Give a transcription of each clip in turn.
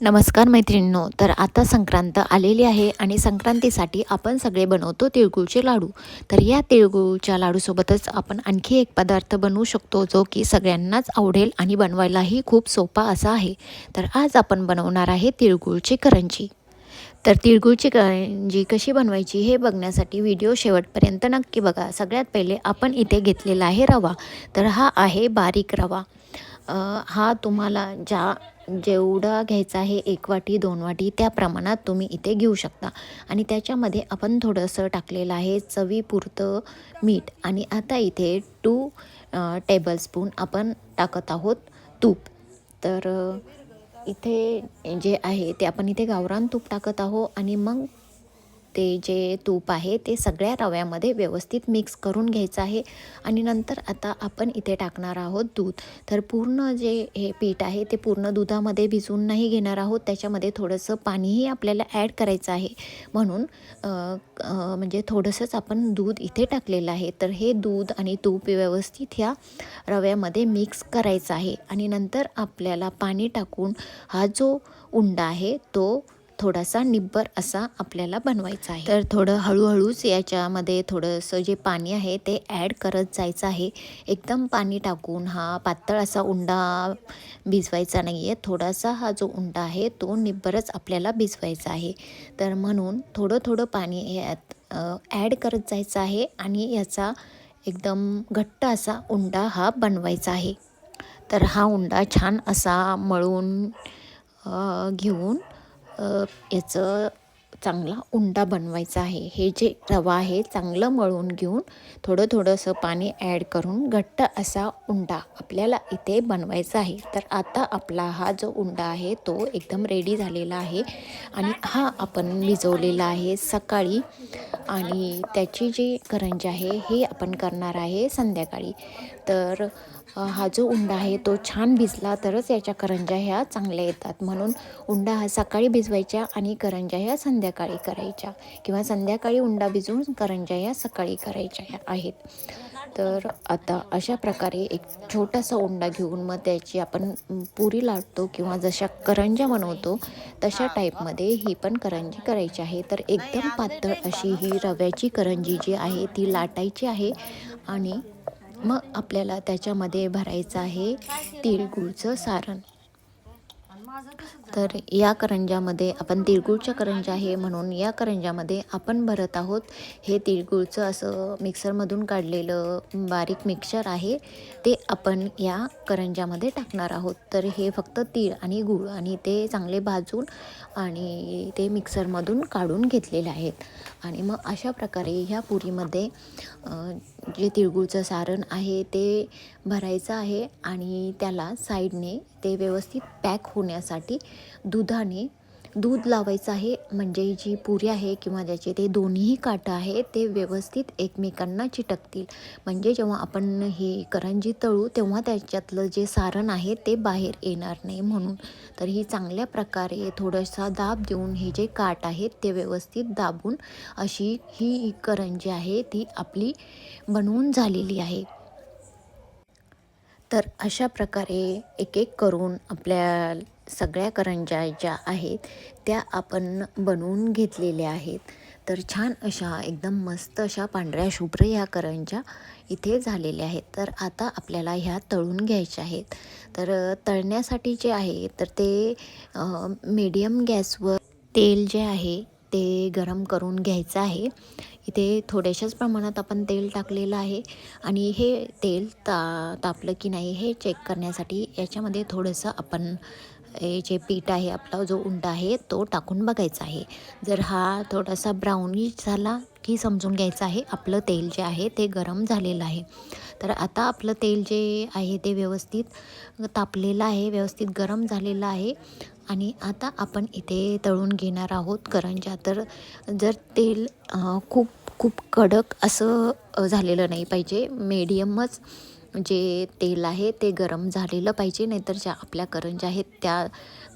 नमस्कार मैत्रिणींनो तर आता संक्रांत आलेली आहे आणि संक्रांतीसाठी आपण सगळे बनवतो तिळगुळचे लाडू. तर या तिळगुळच्या लाडूसोबतच आपण आणखी एक पदार्थ बनवू शकतो जो की सगळ्यांनाच आवडेल आणि बनवायलाही खूप सोपा असा आहे. तर आज आपण बनवणार आहे तिळगुळची करंजी. तर तिळगुळची करंजी कशी बनवायची हे बघण्यासाठी व्हिडिओ शेवटपर्यंत नक्की बघा. सगळ्यात पहिले आपण इथे घेतलेला आहे रवा. तर हा आहे बारीक रवा. हा तुम्हाला ज्या जेवढा घ्यायचा आहे एक वाटी दोन वाटी त्या प्रमाणात तुम्ही इथे घेऊ शकता. आणि त्याच्यामध्ये आपण थोडंसं टाकलेलं आहे चवीपुरतं मीठ. आणि आता इथे टू टेबलस्पून आपण टाकत आहोत तूप. तर इथे जे आहे ते आपण इथे गावरान तूप टाकत आहोत. आणि मग ते जे तूप आहे ते सगळ्या रव्यामध्ये व्यवस्थित मिक्स करून घ्यायचं आहे. आणि नंतर आता आपण इथे टाकणार आहोत दूध. तर पूर्ण जे हे पीठ आहे ते पूर्ण दुधामध्ये भिजून नाही घेणार आहोत. त्याच्यामध्ये थोडंसं पाणीही आपल्याला ॲड करायचं आहे. म्हणून म्हणजे थोडंसंच आपण दूध इथे टाकलेलं आहे. तर हे दूध आणि तूप व्यवस्थित ह्या रव्यामध्ये मिक्स करायचं आहे. आणि नंतर आपल्याला पाणी टाकून हा जो उंडा आहे तो थोडासा निब्बर असा आपल्याला बनवायचा आहे. तर थोडं हळूहळूच याच्यामध्ये थोडंसं जे पाणी आहे ते ॲड करत जायचं आहे. एकदम पाणी टाकून हा पातळ असा उंडा भिजवायचा नाही आहे थोडासा हा जो उंडा आहे तो निब्बरच आपल्याला भिजवायचा आहे. तर म्हणून थोडं थोडं पाणी यात ॲड करत जायचं आहे आणि याचा एकदम घट्ट असा उंडा हा बनवायचा आहे. तर हा उंडा छान असा मळून घेऊन याचं चांगला उंडा बनवायचा आहे. हे जे रवा आहे चांगलं मळून घेऊन थोडं थोडंसं पाणी ॲड करून घट्ट असा उंडा आपल्याला इथे बनवायचा आहे. तर आता आपला हा जो उंडा आहे तो एकदम रेडी झालेला आहे. आणि हा आपण भिजवलेला आहे सकाळी. आणि त्याची जी करंजी आहे हे आपण करणार आहे संध्याकाळी. तर हा जो उंडा आहे तो छान भिजला तरच याच्या करंजा ह्या चांगल्या येतात. म्हणून उंडा हा सकाळी भिजवायच्या आणि करंज्या ह्या संध्याकाळी करायच्या किंवा संध्याकाळी उंडा भिजवून करंज्या या सकाळी करायच्या आहेत. तर आता अशा प्रकारे एक छोटासा उंडा घेऊन मग त्याची आपण पुरी लाटतो किंवा जशा करंज्या बनवतो तशा टाईपमध्ये ही पण करंजी करायची आहे. तर एकदम पातळ अशी ही रव्याची करंजी जी आहे ती लाटायची आहे आणि मग आपल्याला त्याच्यामध्ये भरायचं आहे तिळगुळचं सारण. तर या करंज्यामध्ये आपण तिळगुळच्या करंजा आहे म्हणून या करंज्यामध्ये आपण भरत आहोत. हे तिळगुळचं असं मिक्सरमधून काढलेलं बारीक मिक्सर आहे. ते आपण या करंज्यामध्ये टाकणार आहोत. तर हे फक्त तीळ आणि गूळ आणि ते चांगले भाजून आणि ते मिक्सरमधून काढून घेतलेले आहेत. आणि मग अशा प्रकारे ह्या पुरीमध्ये जे तिळगुळचं सारण आहे ते भरायचं आहे आणि त्याला साईडने ते व्यवस्थित पॅक होण्यासाठी दुधाने दूध लावायचं आहे म्हणजे जी पुरी आहे किंवा ज्याचे ते दोन्हीही काटं आहे ते व्यवस्थित एकमेकांना चिटकतील. म्हणजे जेव्हा आपण हे करंजी तळू तेव्हा त्याच्यातलं जे सारण आहे ते बाहेर येणार नाही म्हणून. तर ही चांगल्या प्रकारे थोडासा दाब देऊन हे जे काट आहेत ते व्यवस्थित दाबून अशी ही करंजी आहे ती आपली बनवून झालेली आहे. तर अशा प्रकारे एक एक करून आपल्या सगळ्या करंज्या ज्या आहेत त्या आपण बनवून घेतलेल्या आहेत. तर छान अशा एकदम मस्त अशा पांढऱ्या शुभ्र ह्या करंज्या इथे झालेल्या आहेत. तर आता आपल्याला ह्या तळून घ्यायच्या आहेत. तर तळण्यासाठी जे आहे तर ते मीडियम गॅसवर तेल जे आहे ते गरम करून घ्यायचं आहे. इथे थोड्याशाच प्रमाणात आपण तेल टाकलेलं आहे. आणि हे तेल ता तापलं की नाही हे चेक करण्यासाठी याच्यामध्ये थोडंसं आपण जे पीठ आहे आपला जो उंडा आहे तो टाकून बघायचा आहे. जर हा थोडासा ब्राउनिश झाला की समजून घ्यायचं आहे आपलं तेल जे आहे ते गरम झालेलं आहे. तर आता आपलं तेल जे आहे ते व्यवस्थित तापलेलं आहे व्यवस्थित गरम झालेलं आहे. आणि आता आपण इथे तळून घेणार आहोत करंजा. तर जर तेल खूप खूप कडक असं झालेलं नाही पाहिजे. मीडियमच जे तेल आहे ते गरम झालेलं पाहिजे नाहीतर ज्या आपल्या करंज्या आहेत त्या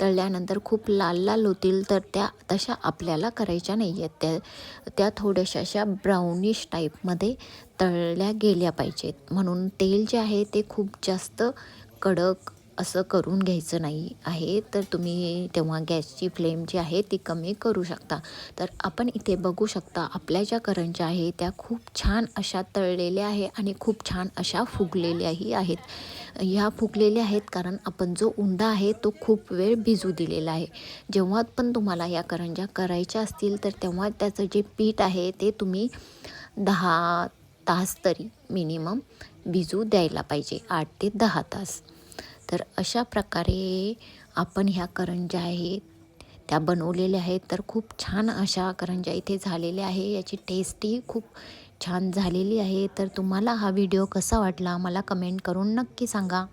तळल्यानंतर खूप लाल लाल होतील तर त्या तशा आपल्याला करायच्या नाही आहेत त्या त्या थोड्याशा अशा ब्राउनिश टाईपमध्ये तळल्या गेल्या पाहिजेत. म्हणून तेल जे आहे ते खूप जास्त कडक असं करून घ्यायचं नाही आहे तर तुम्ही तेव्हा गॅसची फ्लेम जी आहे ती कमी करू शकता. तर आपण इथे बघू शकता आपल्या ज्या करंज्या आहे त्या खूप छान अशा तळलेल्या आहे आणि खूप छान अशा फुगलेल्याही आहेत. ह्या फुगलेल्या आहेत कारण आपण जो उंडा आहे तो खूप वेळ भिजू दिलेला आहे. जेव्हा पण तुम्हाला या करंज्या करायच्या असतील तर तेव्हा त्याचं जे पीठ आहे ते तुम्ही दहा तास तरी मिनिमम भिजू द्यायला पाहिजे आठ ते दहा तास. तर अशा प्रकारे आपण ह्या करंज्या आहेत त्या बनवलेल्या आहेत. तर खूप छान अशा करंज्या इथे झालेल्या आहे. याची टेस्टही खूप छान झालेली आहे. तर तुम्हाला हा व्हिडिओ कसा वाटला? मला कमेंट करून नक्की सांगा.